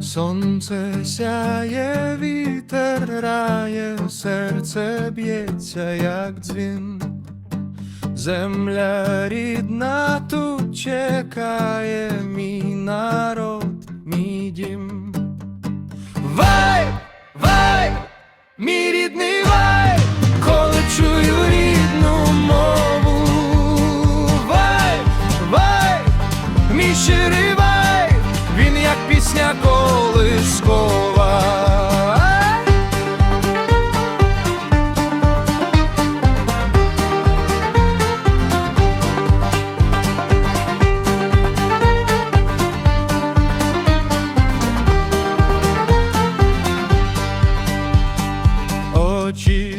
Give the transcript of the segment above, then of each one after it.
Сонце сяє, вітер грає, серце б'ється, як дзвін. Земля рідна тут чекає, мій народ, мій дім. Вай, вай, мій рідний вай, коли чую рідну мову. Вай, вай, мій щирий пісня колискова.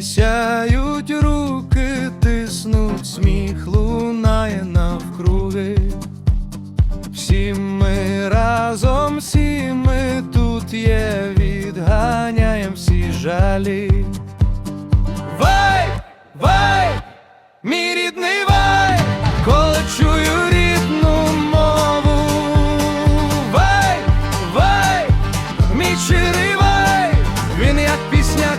Сяють, руки тиснуть, сміх лунає навкруги. Всі ми разом, всі ми є, відганяєм всі жалі. Вай, вай, мій рідний вай, коли чую рідну мову. Вай, вай, мій чирий вай, він як пісня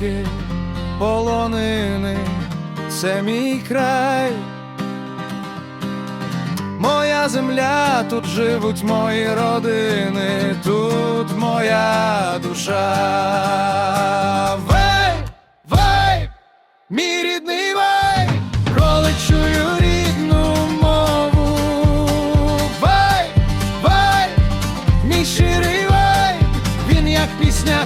ріки, полонини, це мій край. Моя земля, тут живуть мої родини, тут моя душа. Вей, вей, мій рідний вей, коли чую рідну мову. Вей, вей, мій щирий вей, він як пісня.